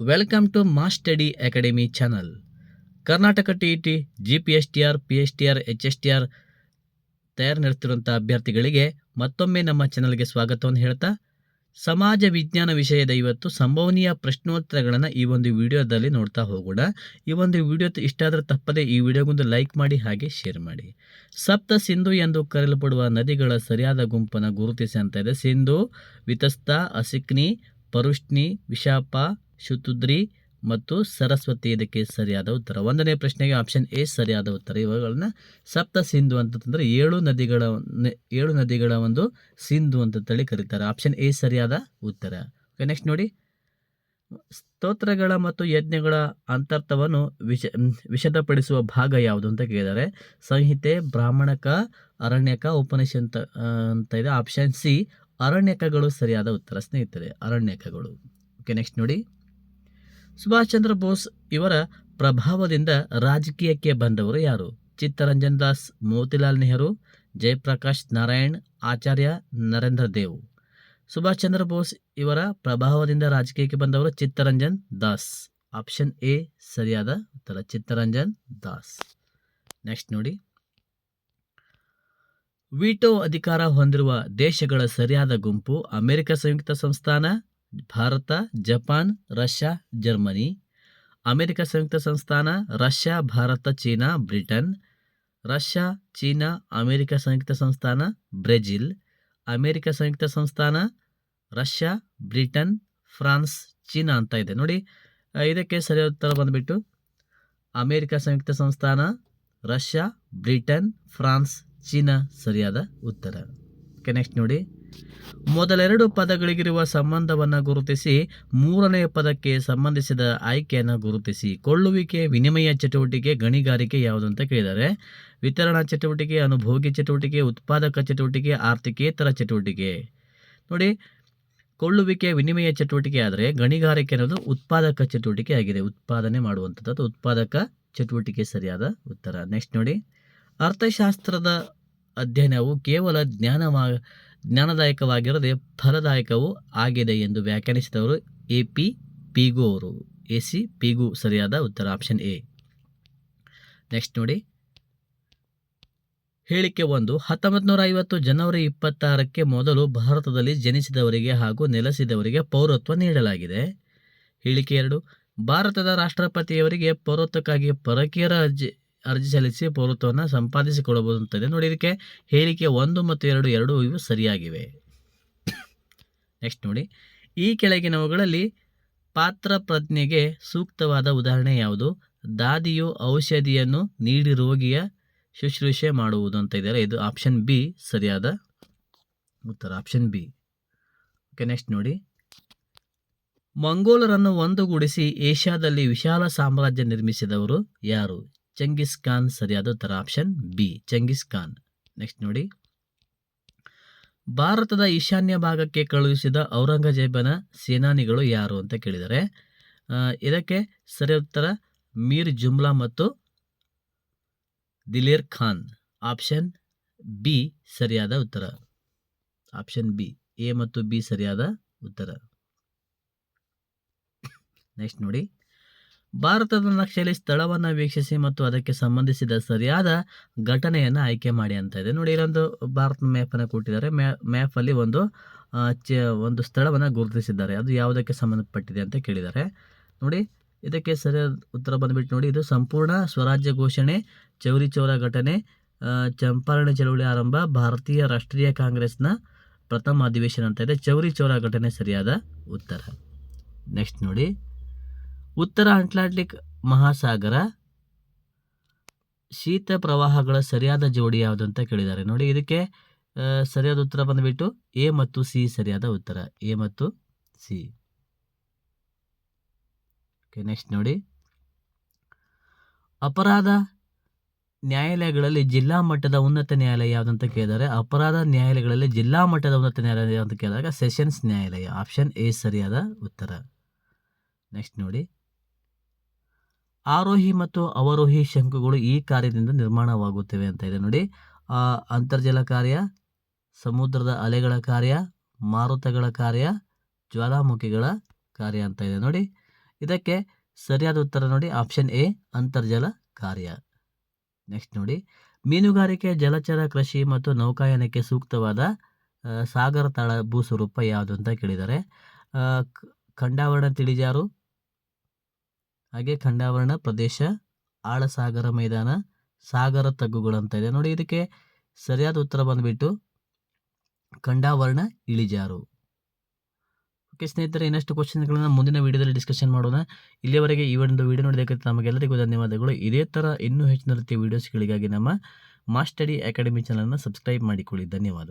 Welcome to mass study academy channel Karnataka T E T G P S T R P S T R H S T R ತಯಾರು ನಡೆಸ್ತಿರುವಂಥ ಅಭ್ಯರ್ಥಿಗಳಿಗೆ ಮತ್ತೊಮ್ಮೆ ನಮ್ಮ ಚಾನಲ್ಗೆ ಸ್ವಾಗತವನ್ನು ಹೇಳ್ತಾ, ಸಮಾಜ ವಿಜ್ಞಾನ ವಿಷಯದ ಇವತ್ತು ಸಂಭವನೀಯ ಪ್ರಶ್ನೋತ್ತರಗಳನ್ನು ಈ ಒಂದು ವಿಡಿಯೋದಲ್ಲಿ ನೋಡ್ತಾ ಹೋಗೋಣ. ಈ ಒಂದು ವಿಡಿಯೋ ಇಷ್ಟ ಆದರೆ ತಪ್ಪದೆ ಈ ವಿಡಿಯೋಗೊಂದು ಲೈಕ್ ಮಾಡಿ, ಹಾಗೆ ಶೇರ್ ಮಾಡಿ. ಸಪ್ತ ಸಿಂಧು ಎಂದು ಕರೆಯಲ್ಪಡುವ ನದಿಗಳ ಸರಿಯಾದ ಗುಂಪನ್ನು ಗುರುತಿಸಿ ಅಂತ ಇದೆ. ಸಿಂಧು, ವಿತಸ್ತ, ಅಸಿಕ್ನಿ ಪರುಷ್ಣಿ ವಿಶಾಪ ಶುತುದ್ರಿ ಮತ್ತು ಸರಸ್ವತಿ ಇದಕ್ಕೆ ಸರಿಯಾದ ಉತ್ತರ. ಒಂದನೇ ಪ್ರಶ್ನೆಗೆ ಆಪ್ಷನ್ ಎ ಸರಿಯಾದ ಉತ್ತರ. ಇವುಗಳನ್ನ ಸಪ್ತ ಸಿಂಧು ಅಂತಂದ್ರೆ ಏಳು ನದಿಗಳ ಏಳು ನದಿಗಳ ಒಂದು ಸಿಂಧು ಅಂತ ತಳಿ ಕರೀತಾರೆ. ಆಪ್ಷನ್ ಎ ಸರಿಯಾದ ಉತ್ತರ. ಓಕೆ ನೆಕ್ಸ್ಟ್ ನೋಡಿ. ಸ್ತೋತ್ರಗಳ ಮತ್ತು ಯಜ್ಞಗಳ ಅಂತರ್ಥವನ್ನು ವಿಷ ವಿಷದಪಡಿಸುವ ಭಾಗ ಯಾವುದು ಅಂತ ಕೇಳಿದ್ದಾರೆ. ಸಂಹಿತೆ ಬ್ರಾಹ್ಮಣಕ ಅರಣ್ಯಕ ಉಪನಿಷ ಆ, ಅಂತ ಇದೆ. ಆಪ್ಷನ್ ಸಿ ಅರಣ್ಯಕಗಳು ಸರಿಯಾದ ಉತ್ತರ. ಸ್ನೇಹಿತರೆ ಅರಣ್ಯಕಗಳು. ಓಕೆ ನೆಕ್ಸ್ಟ್ ನೋಡಿ. ಸುಭಾಷ್ ಚಂದ್ರ ಬೋಸ್ ಇವರ ಪ್ರಭಾವದಿಂದ ರಾಜಕೀಯಕ್ಕೆ ಬಂದವರು ಯಾರು? ಚಿತ್ತರಂಜನ್ ದಾಸ್, ಮೋತಿಲಾಲ್ ನೆಹರು, ಜಯಪ್ರಕಾಶ್ ನಾರಾಯಣ್, ಆಚಾರ್ಯ ನರೇಂದ್ರ ದೇವ್. ಸುಭಾಷ್ ಚಂದ್ರ ಬೋಸ್ ಇವರ ಪ್ರಭಾವದಿಂದ ರಾಜಕೀಯಕ್ಕೆ ಬಂದವರು ಚಿತ್ತರಂಜನ್ ದಾಸ್. ಆಪ್ಷನ್ ಎ, ಸರಿಯಾದ ಉತ್ತರ, ಚಿತ್ತರಂಜನ್ ದಾಸ್. ನೆಕ್ಸ್ಟ್ ನೋಡಿ. ವಿಟೋ ಅಧಿಕಾರ ಹೊಂದಿರುವ ದೇಶಗಳ ಸರಿಯಾದ ಗುಂಪು ಅಮೆರಿಕ ಸಂಯುಕ್ತ ಸಂಸ್ಥಾನ Bharat, Japan, Russia, Germany, America ಸಂಯುಕ್ತ ಸಂಸ್ಥಾನ, Russia, Bharat, China, Britain, Russia, China, America ಸಂಯುಕ್ತ ಸಂಸ್ಥಾನ, ಬ್ರೆಜಿಲ್, ಅಮೆರಿಕ ಸಂಯುಕ್ತ ಸಂಸ್ಥಾನ, ರಷ್ಯಾ, ಬ್ರಿಟನ್, ಫ್ರಾನ್ಸ್, ಚೀನಾ ಅಂತ ಇದೆ. ನೋಡಿ ಇದಕ್ಕೆ ಸರಿಯಾದ ಉತ್ತರ ಬಂದುಬಿಟ್ಟು ಅಮೆರಿಕ ಸಂಯುಕ್ತ ಸಂಸ್ಥಾನ, ರಷ್ಯಾ, ಬ್ರಿಟನ್, ಫ್ರಾನ್ಸ್, ಚೀನಾ ಸರಿಯಾದ ಉತ್ತರ. ಓಕೆ ನೆಕ್ಸ್ಟ್ ನೋಡಿ. ಮೊದಲೆರಡು ಪದಗಳಿಗಿರುವ ಸಂಬಂಧವನ್ನು ಗುರುತಿಸಿ ಮೂರನೆಯ ಪದಕ್ಕೆ ಸಂಬಂಧಿಸಿದ ಆಯ್ಕೆಯನ್ನು ಗುರುತಿಸಿ. ಕೊಳ್ಳುವಿಕೆ, ವಿನಿಮಯ ಚಟುವಟಿಕೆ, ಗಣಿಗಾರಿಕೆ ಯಾವುದು ಅಂತ ಕೇಳಿದ್ದಾರೆ ವಿತರಣಾ ಚಟುವಟಿಕೆ, ಅನುಭೋಗಿ ಚಟುವಟಿಕೆ, ಉತ್ಪಾದಕ ಚಟುವಟಿಕೆ, ಆರ್ಥಿಕೇತರ ಚಟುವಟಿಕೆ. ನೋಡಿ, ಕೊಳ್ಳುವಿಕೆ, ವಿನಿಮಯ ಚಟುವಟಿಕೆ ಆದರೆ ಗಣಿಗಾರಿಕೆ ಅನ್ನೋದು ಉತ್ಪಾದಕ ಚಟುವಟಿಕೆ ಆಗಿದೆ. ಉತ್ಪಾದನೆ ಮಾಡುವಂಥದ್ದು ಉತ್ಪಾದಕ ಚಟುವಟಿಕೆ ಸರಿಯಾದ ಉತ್ತರ. ನೆಕ್ಸ್ಟ್ ನೋಡಿ, ಅರ್ಥಶಾಸ್ತ್ರದ ಅಧ್ಯಯನವು ಕೇವಲ ಜ್ಞಾನವಾ ಜ್ಞಾನದಾಯಕವಾಗಿರದೆ ಫಲದಾಯಕವೂ ಆಗಿದೆ ಎಂದು ವ್ಯಾಖ್ಯಾನಿಸಿದವರು ಎ ಪಿ ಪಿಗು ಅವರು. ಎ ಸಿ ಪಿಗು ಸರಿಯಾದ ಉತ್ತರ, ಆಪ್ಷನ್ ಎ. ನೆಕ್ಸ್ಟ್ ನೋಡಿ. ಹೇಳಿಕೆ ಒಂದು ಹತ್ತೊಂಬತ್ತು ನೂರ ಐವತ್ತು ಜನವರಿ ಇಪ್ಪತ್ತಾರಕ್ಕೆ ಮೊದಲು ಭಾರತದಲ್ಲಿ ಜನಿಸಿದವರಿಗೆ ಹಾಗೂ ನೆಲೆಸಿದವರಿಗೆ ಪೌರತ್ವ ನೀಡಲಾಗಿದೆ. ಹೇಳಿಕೆ ಎರಡು, ಭಾರತದ ರಾಷ್ಟ್ರಪತಿಯವರಿಗೆ ಪೌರತ್ವಕ್ಕಾಗಿ ಪರಕೀಯರ ಅರ್ಜಿ ಅರ್ಜಿ ಸಲ್ಲಿಸಿ ಪೌರತ್ವವನ್ನು ಸಂಪಾದಿಸಿಕೊಳ್ಳಬಹುದು ಅಂತದೆ ನೋಡಿ, ಇದಕ್ಕೆ ಹೇಳಿಕೆ ಒಂದು ಮತ್ತು ಎರಡು ಎರಡು ಇವು ಸರಿಯಾಗಿವೆ. ನೆಕ್ಸ್ಟ್ ನೋಡಿ. ಈ ಕೆಳಗಿನವುಗಳಲ್ಲಿ ಪಾತ್ರ ಪ್ರಜ್ಞೆಗೆ ಸೂಕ್ತವಾದ ಉದಾಹರಣೆ ಯಾವುದು? ದಾದಿಯು ಔಷಧಿಯನ್ನು ನೀಡಿ ರೋಗಿಯ ಶುಶ್ರೂಷೆ ಮಾಡುವುದು ಅಂತ ಇದ್ದಾರೆ ಇದು ಆಪ್ಷನ್ ಬಿ ಸರಿಯಾದ ಉತ್ತರ. ಆಪ್ಷನ್ ಬಿ ಓಕೆ ನೆಕ್ಸ್ಟ್ ನೋಡಿ. ಮಂಗೋಲರನ್ನು ಒಂದುಗೂಡಿಸಿ ಏಷ್ಯಾದಲ್ಲಿ ವಿಶಾಲ ಸಾಮ್ರಾಜ್ಯ ನಿರ್ಮಿಸಿದವರು ಯಾರು? ಚೆಂಗಿಸ್ ಖಾನ್ ಸರಿಯಾದ ಉತ್ತರ option B Genghis Khan. Next ನೋಡಿ. ಭಾರತದ ಈಶಾನ್ಯ ಭಾಗಕ್ಕೆ ಕಳುಹಿಸಿದ ಔರಂಗಜೇಬನ ಸೇನಾನಿಗಳು ಯಾರು ಅಂತ ಕೇಳಿದರೆ ಇದಕ್ಕೆ ಸರಿ ಉತ್ತರ ಮೀರ್ ಜುಮ್ಲಾ ಮತ್ತು ದಿಲೇರ್ ಖಾನ್. ಆಪ್ಷನ್ ಬಿ ಸರಿಯಾದ ಉತ್ತರ. ಆಪ್ಷನ್ ಬಿ ಎ ಮತ್ತು ಬಿ ಸರಿಯಾದ ಉತ್ತರ. ನೆಕ್ಸ್ಟ್ ನೋಡಿ. ಭಾರತದ ನಕ್ಷೆಯಲ್ಲಿ ಸ್ಥಳವನ್ನು ವೀಕ್ಷಿಸಿ ಮತ್ತು ಅದಕ್ಕೆ ಸಂಬಂಧಿಸಿದ ಸರಿಯಾದ ಘಟನೆಯನ್ನು ಆಯ್ಕೆ ಮಾಡಿ ಅಂತ ಇದೆ. ನೋಡಿ, ಇಲ್ಲೊಂದು ಭಾರತ ಮ್ಯಾಪನ್ನು ಕೊಟ್ಟಿದ್ದಾರೆ. ಮ್ಯಾ ಮ್ಯಾಪಲ್ಲಿ ಒಂದು ಚ, ಒಂದು ಸ್ಥಳವನ್ನು ಗುರುತಿಸಿದ್ದಾರೆ. ಅದು ಯಾವುದಕ್ಕೆ ಸಂಬಂಧಪಟ್ಟಿದೆ ಅಂತ ಕೇಳಿದ್ದಾರೆ. ನೋಡಿ, ಇದಕ್ಕೆ ಸರಿಯಾದ ಉತ್ತರ ಬಂದ್ಬಿಟ್ಟು ನೋಡಿ, ಇದು ಸಂಪೂರ್ಣ ಸ್ವರಾಜ್ಯ ಘೋಷಣೆ, ಚೌರಿ ಚೌರ ಘಟನೆ ಚಂಪಾರಣ ಚಳವಳಿ ಆರಂಭ, ಭಾರತೀಯ ರಾಷ್ಟ್ರೀಯ ಕಾಂಗ್ರೆಸ್ನ ಪ್ರಥಮ ಅಧಿವೇಶನ ಅಂತ ಇದೆ. ಚೌರಿ ಚೌರ ಘಟನೆ ಸರಿಯಾದ ಉತ್ತರ. ನೆಕ್ಸ್ಟ್ ನೋಡಿ. ಉತ್ತರ ಅಟ್ಲಾಂಟಿಕ್ ಮಹಾಸಾಗರ ಶೀತ ಪ್ರವಾಹಗಳ ಸರಿಯಾದ ಜೋಡಿ ಯಾವುದು ಅಂತ ಕೇಳಿದ್ದಾರೆ. ನೋಡಿ, ಇದಕ್ಕೆ ಸರಿಯಾದ ಉತ್ತರ ಬಂದುಬಿಟ್ಟು ಎ ಮತ್ತು ಸಿ ಸರಿಯಾದ ಉತ್ತರ. ಎ ಮತ್ತು ಸಿ. ಓಕೆ ನೆಕ್ಸ್ಟ್ ನೋಡಿ. ಅಪರಾಧ ನ್ಯಾಯಾಲಯಗಳಲ್ಲಿ ಜಿಲ್ಲಾ ಮಟ್ಟದ ಉನ್ನತ ನ್ಯಾಯಾಲಯ ಯಾವುದಂತ ಕೇಳಿದ್ದಾರೆ. ಅಪರಾಧ ನ್ಯಾಯಾಲಯಗಳಲ್ಲಿ ಜಿಲ್ಲಾ ಮಟ್ಟದ ಉನ್ನತ ನ್ಯಾಯಾಲಯ ಅಂತ ಕೇಳಿದಾಗ ಸೆಷನ್ಸ್ ನ್ಯಾಯಾಲಯ, ಆಪ್ಷನ್ ಎ ಸರಿಯಾದ ಉತ್ತರ. ನೆಕ್ಸ್ಟ್ ನೋಡಿ. ಆರೋಹಿ ಮತ್ತು ಅವರೋಹಿ ಶಂಕುಗಳು ಈ ಕಾರ್ಯದಿಂದ ನಿರ್ಮಾಣವಾಗುತ್ತವೆ ಅಂತ ಇದೆ ನೋಡಿ. ಆ, ಅಂತರ್ಜಲ ಕಾರ್ಯ ಸಮುದ್ರದ ಅಲೆಗಳ ಕಾರ್ಯ ಮಾರುತಗಳ ಕಾರ್ಯ ಜ್ವಾಲಾಮುಖಿಗಳ ಕಾರ್ಯ ಅಂತ ಇದೆ ನೋಡಿ. ಇದಕ್ಕೆ ಸರಿಯಾದ ಉತ್ತರ ನೋಡಿ ಆಪ್ಷನ್ ಎ ಅಂತರ್ಜಲ ಕಾರ್ಯ. ನೆಕ್ಸ್ಟ್ ನೋಡಿ. ಮೀನುಗಾರಿಕೆ ಜಲಚರ ಕೃಷಿ ಮತ್ತು ನೌಕಾಯಾನಕ್ಕೆ ಸೂಕ್ತವಾದ ಸಾಗರ ತಳ ಭೂಸ್ವರೂಪ ಯಾವುದು ಅಂತ ಕೇಳಿದ್ದಾರೆ. ಖಂಡಾವರಣ ತಿಳಿಜಾರು ಹಾಗೆ ಖಂಡಾವರಣ ಪ್ರದೇಶ, ಆಳಸಾಗರ ಮೈದಾನ, ಸಾಗರ ತಗ್ಗುಗಳು ಅಂತ ಇದೆ. ನೋಡಿ ಇದಕ್ಕೆ ಸರಿಯಾದ ಉತ್ತರ ಬಂದ್ಬಿಟ್ಟು ಖಂಡಾವರಣ ಇಳಿಜಾರು. ಓಕೆ ಸ್ನೇಹಿತರೆ, ಇನ್ನಷ್ಟು ಕ್ವಶನ್ಗಳನ್ನು ಮುಂದಿನ ವಿಡಿಯೋದಲ್ಲಿ ಡಿಸ್ಕಷನ್ ಮಾಡೋಣ. ಇಲ್ಲಿಯವರೆಗೆ ಈ ಒಂದು ವಿಡಿಯೋ ನೋಡಿದ್ದಕ್ಕೆ ತಮಗೆಲ್ಲರಿಗೂ ಧನ್ಯವಾದಗಳು. ಇದೇ ಥರ ಇನ್ನೂ ಹೆಚ್ಚಿನ ರೀತಿಯ ವೀಡಿಯೋಸ್ಗಳಿಗಾಗಿ ನಮ್ಮ ಮಾಸ್ಟಡಿ ಅಕಾಡೆಮಿ ಚಾನಲ್ನ ಸಬ್ಸ್ಕ್ರೈಬ್ ಮಾಡಿಕೊಳ್ಳಿ. ಧನ್ಯವಾದ.